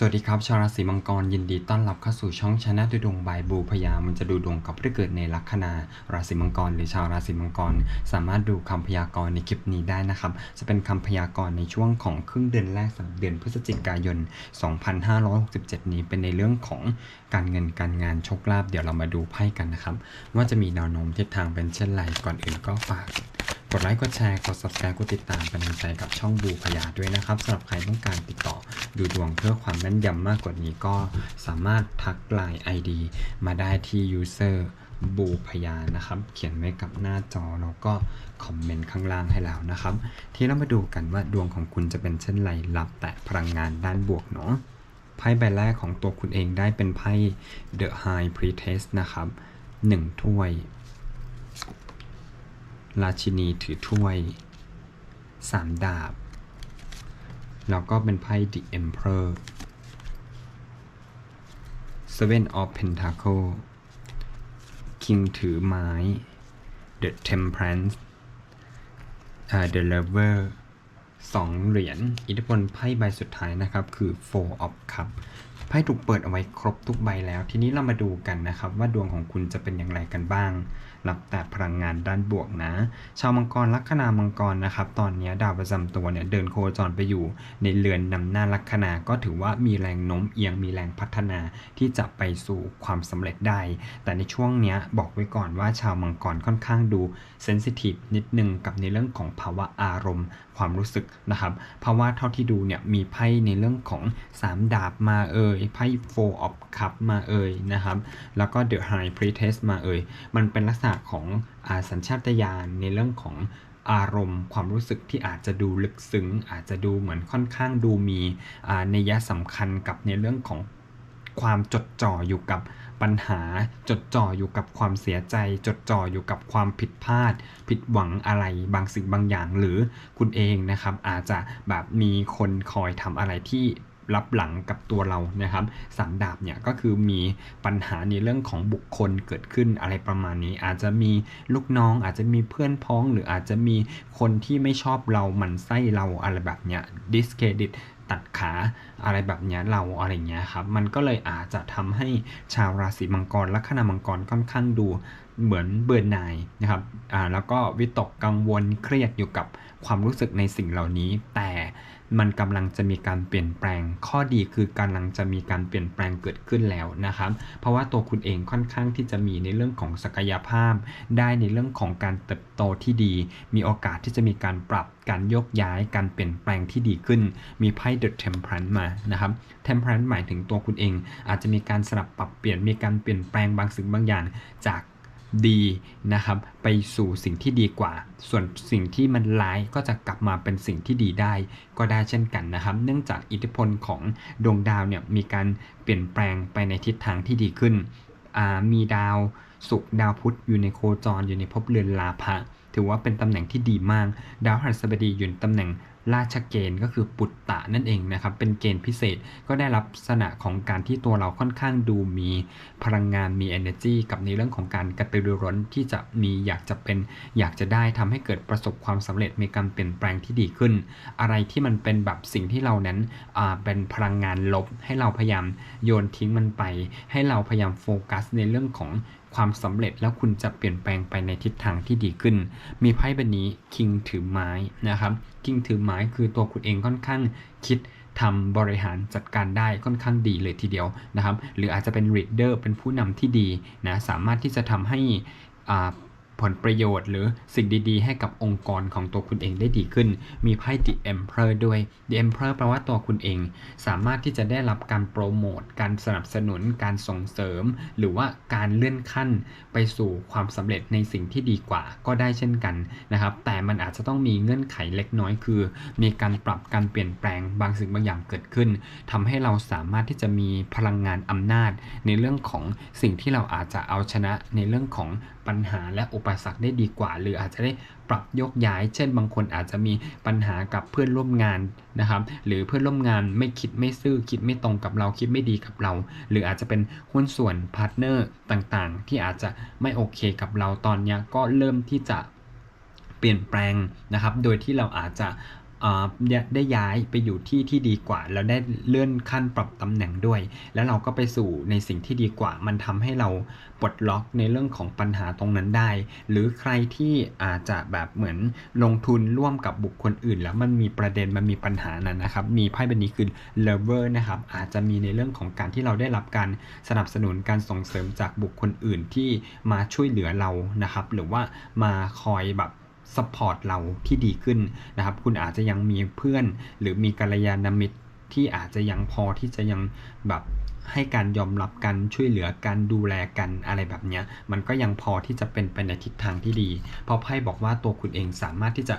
สวัสดีครับ ชาวราศีมังกรยินดีต้อนรับเข้าสู่ช่องชนะดูดวงบายบูพยามันจะดูดวงกับผู้เกิดในลัคนาราศีมังกร หรือชาวราศีมังกร สามารถดูคำพยากรณ์ในคลิปนี้ได้นะครับ จะเป็นคำพยากรณ์ในช่วงของครึ่งเดือนแรกสำหรับเดือนพฤศจิกายน 2567 นี้เป็นในเรื่องของการเงินการงานโชคลาภเดี๋ยวเรามาดูไพ่กันนะครับ ว่าจะมีแนวโน้มทิศทางเป็นเช่นไรก่อนอื่นก็ฝาก กดไลค์กดแชร์กด subscribe กดติดตามเป็นกำลังใจกับช่องบูพยาด้วยนะครับสำหรับใครต้องการติดต่อดูดวงเพื่อความแม่นยำมากกว่านี้ก็สามารถทักไลน์ ID มาได้ที่ user บูพยานะครับ เขียนไว้กับหน้าจอแล้วก็คอมเมนต์ข้างล่างให้แล้วนะครับ ที่เรามาดูกันว่าดวงของคุณจะเป็นเช่นไรรับแต่พลังงานด้านบวกเนาะไพ่ใบแรกของตัวคุณเองได้เป็นไพ่ The High Priestess นะครับหนึ่งถ้วย ราชินีถือถ้วยสามดาบ แล้วก็เป็นไพ่ The Emperor Seven of Pentacle King ถือไม้ The Temperance อ่า The Lover สองเหรียญ อิทธิพลไพ่ใบสุดท้ายนะครับ คือ Four of Cup ไพ่ถูกเปิดเอาไว้ครบทุกใบแล้ว ทีนี้เรามาดูกันนะครับ ว่าดวงของคุณจะเป็นอย่างไรกันบ้างรับแต่พลังงานด้านบวกนะ ชาวมังกรลัคนามังกรนะครับ ตอนนี้ดาวประจำตัวเนี่ยเดินโคจรไปอยู่ ในเรือนนำหน้าลัคนาก็ถือว่ามีแรงโน้มเอียงมีแรงพัฒนาที่จะไปสู่ความสำเร็จได้ แต่ในช่วงเนี้ยบอกไว้ก่อนว่าชาวมังกรค่อนข้างดูเซนซิทีฟนิดนึงกับในเรื่องของภาวะอารมณ์ ความรู้สึกนะครับ เพราะว่าเท่าที่ดูเนี่ยมีไพ่ในเรื่องของ 3 ดาบมาเอ่ยไพ่ Four of Cup มาเอ่ยนะครับ แล้วก็ The High Priestess มาเอ่ยมันเป็นลักษณะของอสัญชาตญาณในเรื่องของอารมณ์ความรู้สึกที่อาจจะดูลึกซึ้ง อาจจะดูเหมือนค่อนข้างดูมีอ่านัยสำคัญกับในเรื่องของความจดจ่ออยู่กับปัญหา จดจ่ออยู่กับความเสียใจ จดจ่ออยู่กับความผิดพลาด ผิดหวังอะไรบางสิ่งบางอย่าง หรือคุณเองนะครับอาจจะแบบมีคนคอยทำอะไรที่ รับหลังกับตัวเรานะครับสามดาบเนี่ยก็คือมีปัญหาในเรื่องของบุคคลเกิดขึ้นอะไรประมาณนี้ อาจจะมีลูกน้อง อาจจะมีเพื่อนพ้อง หรืออาจจะมีคนที่ไม่ชอบเราหมั่นไส้เราอะไรแบบเนี้ย discredit ตัดขาอะไรแบบเนี้ยเราอะไรเงี้ยครับ มันก็เลยอาจจะทำให้ชาวราศีมังกรลัคนามังกรค่อนข้างดูเหมือนเบื่อหน่ายนะครับอ่าแล้วก็วิตกกังวลเครียดอยู่กับความรู้สึกในสิ่งเหล่านี้ แต่ มันกำลังจะมีการเปลี่ยนแปลง ข้อดีคือกำลังจะมีการเปลี่ยนแปลงเกิดขึ้นแล้วนะครับ เพราะว่าตัวคุณเองค่อนข้างที่จะมีในเรื่องของศักยภาพ ได้ในเรื่องของการเติบโตที่ดี มีโอกาสที่จะมีการปรับการยกย้ายการเปลี่ยนแปลงที่ดีขึ้น มีไพ่ The Temperance มานะครับ Temperance หมายถึงตัวคุณเอง อาจจะมีการสลับปรับเปลี่ยนมีการเปลี่ยนแปลงบางสิ่งบางอย่างจาก ดีนะครับไปสู่สิ่งที่ดีกว่า ส่วนสิ่งที่มันร้ายก็จะกลับมาเป็นสิ่งที่ดีได้ ก็ได้เช่นกันนะครับ เนื่องจากอิทธิพลของดวงดาวเนี่ยมีการเปลี่ยนแปลงไปในทิศทางที่ดีขึ้น มีดาวศุกร์ดาวพุธอยู่ในโคจรอยู่ในภพเรือนลาภะถือว่าเป็นตำแหน่งที่ดีมาก ดาวพฤหัสบดีอยู่ในตำแหน่ง ราชเกณฑ์ก็คือปุตตะนั่นเองนะครับ เป็นเกณฑ์พิเศษก็ได้รับลักษณะของการที่ตัวเราค่อนข้างดูมีพลังงานมี energy กับในเรื่องของการกระตือรือร้นที่จะมีอยากจะเป็นอยากจะได้ทำให้เกิดประสบความสำเร็จมีการเปลี่ยนแปลงที่ดีขึ้น อะไรที่มันเป็นแบบสิ่งที่เรานั้นเป็นพลังงานลบให้เราพยายามโยนทิ้งมันไป ให้เราพยายามโฟกัสในเรื่องของความสำเร็จแล้วคุณจะเปลี่ยนแปลงไปในทิศทางที่ดีขึ้น มีไพ่ใบนี้คิงถือไม้นะครับคิงถือไม้คือตัวคุณเองค่อนข้างคิดทำบริหารจัดการได้ค่อนข้างดีเลยทีเดียวนะครับ หรืออาจจะเป็น reader เป็นผู้นำที่ดีนะสามารถที่จะทำให้อา ผลประโยชน์หรือสิ่งดีๆ ให้กับองค์กรของตัวคุณเองได้ดีขึ้น มีไพ่ The Emperor ด้วย The Emperor แปลว่าตัวคุณเอง สามารถที่จะได้รับการโปรโมท การสนับสนุน การส่งเสริม หรือว่าการเลื่อนขั้น ไปสู่ความสำเร็จในสิ่งที่ดีกว่าก็ได้เช่นกันนะครับ แต่มันอาจจะต้องมีเงื่อนไขเล็กน้อยคือ มีการปรับการเปลี่ยนแปลงบางสิ่งบางอย่างเกิดขึ้นทำให้เราสามารถที่จะมีพลังงานอำนาจ ในเรื่องของสิ่งที่เราอาจจะเอาชนะในเรื่องของ ปัญหาและอุปสรรคได้ดีกว่า หรืออาจจะได้ปรับยกย้าย เช่น บางคนอาจจะมีปัญหากับเพื่อนร่วมงานนะครับ หรือเพื่อนร่วมงานไม่คิดไม่ซื่อคิดไม่ตรงกับเราคิดไม่ดีกับเรา หรืออาจจะเป็นหุ้นส่วนพาร์ทเนอร์ต่างๆ ที่อาจจะไม่โอเคกับเราตอนนี้ก็เริ่มที่จะเปลี่ยนแปลงนะครับ โดยที่เราอาจจะ ได้ย้ายไปอยู่ที่ที่ดีกว่า แล้วได้เลื่อนขั้นปรับตำแหน่งด้วย แล้วเราก็ไปสู่ในสิ่งที่ดีกว่า มันทำให้เราปลดล็อกในเรื่องของปัญหาตรงนั้นได้ หรือใครที่อาจจะแบบเหมือนลงทุนร่วมกับบุคคลอื่น แล้วมันมีประเด็นมันมีปัญหานั้นนะครับ มีไพ่ใบนี้คือ lover นะครับอาจจะมีในเรื่องของการที่เราได้รับการสนับสนุนการส่งเสริมจากบุคคลอื่นที่มาช่วยเหลือเรานะครับ หรือว่ามาคอยแบบ สปอร์ตเราที่ดีขึ้นนะครับ คุณอาจจะยังมีเพื่อน หรือมีกัลยาณมิตรที่อาจจะยังพอที่จะยังแบบให้การยอมรับกันช่วยเหลือกันดูแลกันอะไรแบบเนี้ยมันก็ยังพอที่จะเป็นไปในทิศทางที่ดีเพราะไพ่บอกว่าตัวคุณเองสามารถที่จะ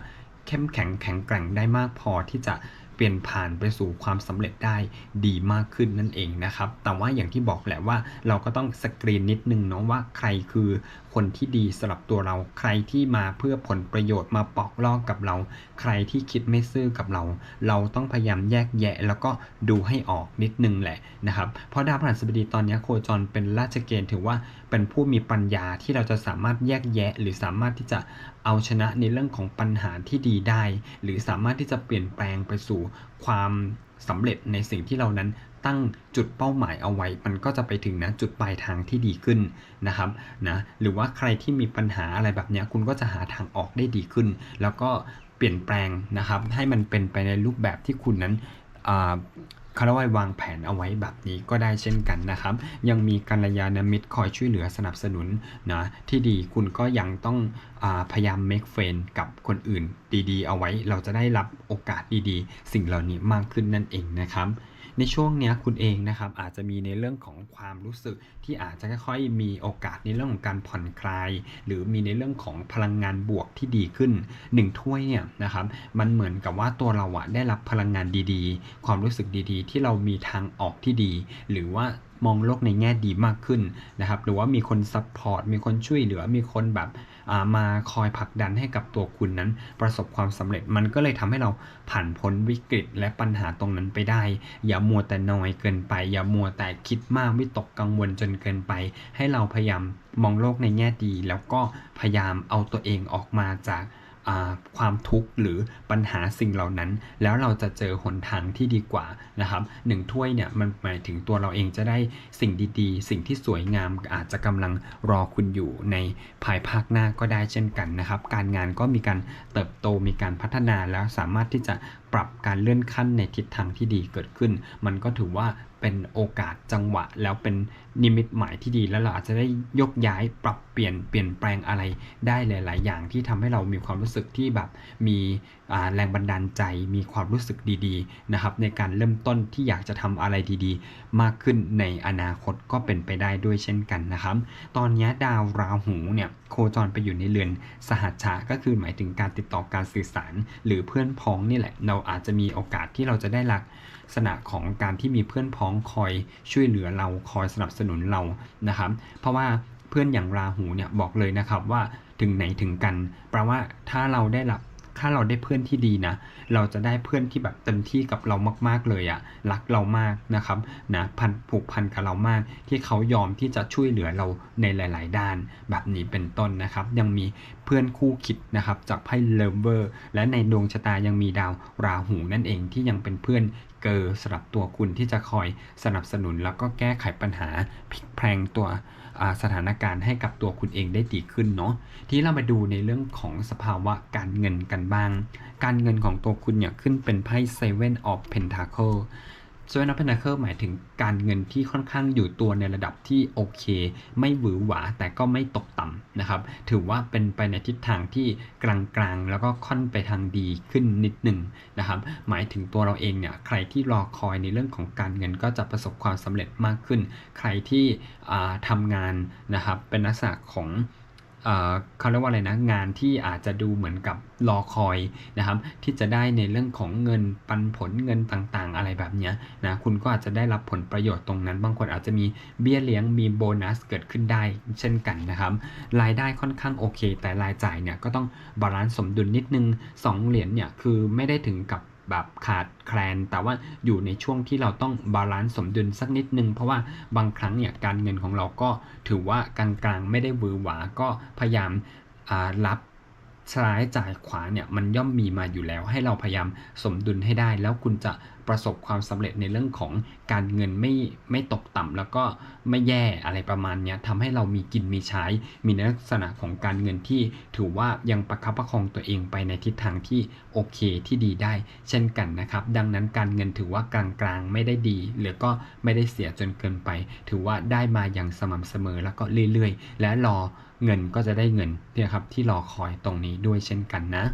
เข้มแข็งแข็งแกร่งได้มากพอที่จะเปลี่ยนผ่านไปสู่ความสำเร็จได้ดีมากขึ้นนั่นเองนะครับ แต่ว่าอย่างที่บอกแหละว่าเราก็ต้องสกรีนนิดนึงเนาะว่าใครคือคนที่ดีสำหรับตัวเรา ใครที่มาเพื่อผลประโยชน์มาปอกลอกกับเรา ใครที่คิดไม่ซื่อกับเรา เราต้องพยายามแยกแยะ แล้วก็ดูให้ออกนิดนึงแหละนะครับเพราะดาวพฤหัสบดีตอนนี้โคจรเป็นราชเกณฑ์ถือว่าเป็นผู้มีปัญญาที่เราจะสามารถแยกแยะ หรือสามารถที่จะเอาชนะในเรื่องของปัญหาที่ดีได้ หรือสามารถที่จะเปลี่ยนแปลงไปสู่ความ สำเร็จในสิ่งที่เรานั้นตั้งจุดเป้าหมายเอาไว้ มันก็จะไปถึงนะจุดปลายทางที่ดีขึ้นนะครับนะหรือว่าใครที่มีปัญหาอะไรแบบนี้คุณก็จะหาทางออกได้ดีขึ้น แล้วก็เปลี่ยนแปลงนะครับให้มันเป็นไปในรูปแบบที่คุณนั้น คารวะวางแผนเอาไว้แบบนี้ก็ได้เช่นกันนะครับ ยังมีกัลยาณมิตรคอยช่วยเหลือสนับสนุนนะที่ดีคุณก็ยังต้องอพยายาม make friend กับคนอื่นดีๆ เอาไว้เราจะได้รับโอกาสดีๆ สิ่งเหล่านี้มากขึ้นนั่นเองนะครับ ในช่วงเนี้ยคุณเองนะครับอาจจะมีในเรื่องของความรู้สึกที่อาจจะค่อยๆมีโอกาสในเรื่องของการผ่อนคลาย หรือมีในเรื่องของพลังงานบวกที่ดีขึ้นหนึ่งถ้วยเนี่ยนะครับมันเหมือนกับว่าตัวเราอะได้รับพลังงานดีๆ ความรู้สึกดีๆ ที่เรามีทางออกที่ดี หรือว่ามองโลกในแง่ดีมากขึ้นนะครับหรือว่ามีคนซัพพอร์ตมีคนช่วยเหลือมีคนแบบ มาคอยผลักดันให้กับตัวคุณนั้น ประสบความสำเร็จมันก็เลยทำให้เราผ่านพ้นวิกฤตและปัญหาตรงนั้นไปได้ อย่ามัวแต่นอยเกินไป อย่ามัวแต่คิดมากวิตกกังวลจนเกินไป ให้เราพยายามมองโลกในแง่ดี แล้วก็พยายามเอาตัวเองออกมาจาก ความทุกข์หรือปัญหาสิ่งเหล่านั้น แล้วเราจะเจอหนทางที่ดีกว่านะครับหนึ่งถ้วยเนี่ยมันหมายถึงตัวเราเองจะได้สิ่งดีๆ สิ่งที่สวยงามอาจจะกำลังรอคุณอยู่ในภายภาคหน้าก็ได้เช่นกันนะครับ การงานก็มีการเติบโตมีการพัฒนาแล้วสามารถที่จะปรับการเลื่อนขั้นในทิศทางที่ดีเกิดขึ้น มันก็ถือว่า เป็นโอกาสจังหวะ แล้วเป็นนิมิตหมายที่ดีแล้วเราอาจจะได้ยกย้ายปรับเปลี่ยนเปลี่ยนแปลงอะไรได้หลาย ๆ อย่างที่ทำให้เรามีความรู้สึกที่แบบมีแรงบันดาลใจ มีความรู้สึกดี ๆ นะครับ ในการเริ่มต้นที่อยากจะทำอะไรดีๆ มากขึ้นในอนาคตก็เป็นไปได้ด้วยเช่นกันนะครับ ตอนนี้ดาวราหูเนี่ยโคจรไปอยู่ในเรือนสหัชชะก็คือหมายถึงการติดต่อการสื่อสาร หรือเพื่อนพ้องนี่แหละ เราอาจจะมีโอกาสที่เราจะได้ลัก ษณะของการที่มีเพื่อนพ้องคอยช่วยเหลือเราคอยสนับสนุนเรานะครับ เพราะว่าเพื่อนอย่างราหูเนี่ยบอกเลยนะครับว่าถึงไหนถึงกันแปลว่าถ้าเราได้รับถ้าเราได้เพื่อนที่ดีนะ เราจะได้เพื่อนที่แบบเต็มที่กับเรามากๆเลยอะรักเรามากนะครับนะพันผูกพันกับเรามาก ที่เขายอมที่จะช่วยเหลือเราในหลาย ๆ ด้าน แบบนี้เป็นต้นนะครับ ยังมี พื่อนคู่คิดนะครับจากไพ่เลเวอร์และในดวงชะตายังมีดาวราหูนั่นเองที่ยังเป็นเพื่อนเกอร์สำหรับตัวคุณที่จะคอยสนับสนุน แล้วก็แก้ไขปัญหาพลิกแพลงตัวสถานการณ์ให้กับตัวคุณเองได้ดีขึ้นเนาะที่เรามาดูในเรื่องของสภาวะการเงินกันบ้าง การเงินของตัวคุณเนี่ยขึ้นเป็นไพ่ Seven of Pentacle Seven of Pentacle หมายถึงการเงินที่ค่อนข้างอยู่ตัวในระดับที่โอเค ไม่หวือหวาแต่ก็ไม่ตกต่ำนะครับ ถือว่าเป็นไปในทิศทางที่กลางๆ แล้วก็ค่อนไปทางดีขึ้นนิดหนึ่งนะครับ หมายถึงตัวเราเองเนี่ยใครที่รอคอยในเรื่องของการเงินก็จะประสบความสำเร็จมากขึ้น ใครที่อ่าทำงานนะครับเป็นลักษณะของ เขาเรียกว่าอะไรนะงานที่อาจจะดูเหมือนกับรอคอยนะครับ ที่จะได้ในเรื่องของเงินปันผลเงินต่างๆ อะไรแบบนี้นะคุณก็อาจจะได้รับผลประโยชน์ตรงนั้น บางคนอาจจะมีเบี้ยเลี้ยงมีโบนัสเกิดขึ้นได้เช่นกันนะครับ รายได้ค่อนข้างโอเค แต่รายจ่ายเนี่ยก็ต้องบาลานซ์สมดุลนิดนึงสองเหรียญเนี่ยคือไม่ได้ถึงกับ แบบขาดแคลน แต่ว่าอยู่ในช่วงที่เราต้องบาลานซ์สมดุลสักนิดนึง เพราะว่าบางครั้งเนี่ยการเงินของเราก็ถือว่ากลางๆไม่ได้วือหวาก็พยายามรับ ซ้ายจ่ายขวาเนี่ยมันย่อมมีมาอยู่แล้ว ให้เราพยายามสมดุลให้ได้ แล้วคุณจะประสบความสำเร็จในเรื่องของการเงินไม่ไม่ตกต่ำแล้วก็ไม่แย่อะไรประมาณเนี้ยทำให้เรามีกินมีใช้ มีลักษณะของการเงินที่ถือว่ายังประคับประคองตัวเองไปในทิศทางที่โอเคที่ดีได้ เช่นกันนะครับ ดังนั้นการเงินถือว่ากลางๆไม่ได้ดี หรือก็ไม่ได้เสียจนเกินไป ถือว่าได้มาอย่างสม่ำเสมอแล้วก็เรื่อยๆ และรอ เงินก็จะได้เงินเนี่ยครับที่รอคอยตรงนี้ด้วยเช่นกันนะ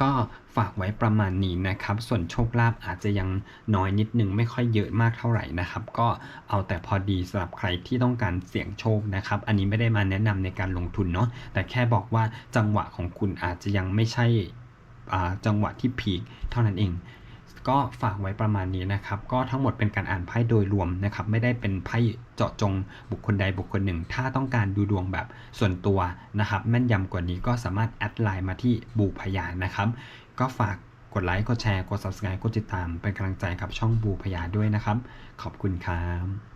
ก็ฝากไว้ประมาณนี้นะครับ ส่วนโชคลาภอาจจะยังน้อยนิดนึงไม่ค่อยเยอะมากเท่าไหร่นะครับ ก็เอาแต่พอดีสำหรับใครที่ต้องการเสี่ยงโชคนะครับ อันนี้ไม่ได้มาแนะนำในการลงทุนเนาะ แต่แค่บอกว่าจังหวะของคุณอาจจะยังไม่ใช่จังหวะที่พีคเท่านั้นเอง ก็ฝากไว้ประมาณนี้นะครับ ก็ทั้งหมดเป็นการอ่านไพ่โดยรวมนะครับ ไม่ได้เป็นไพ่เจาะจงบุคคลใดบุคคลหนึ่ง ถ้าต้องการดูดวงแบบส่วนตัวนะครับ แม่นยำกว่านี้ก็สามารถแอดไลน์มาที่บูพยานะครับ ก็ฝากกดไลค์ กดแชร์ กด subscribe กดติดตาม เป็นกำลังใจกับช่องบูพยาด้วยนะครับ ขอบคุณครับ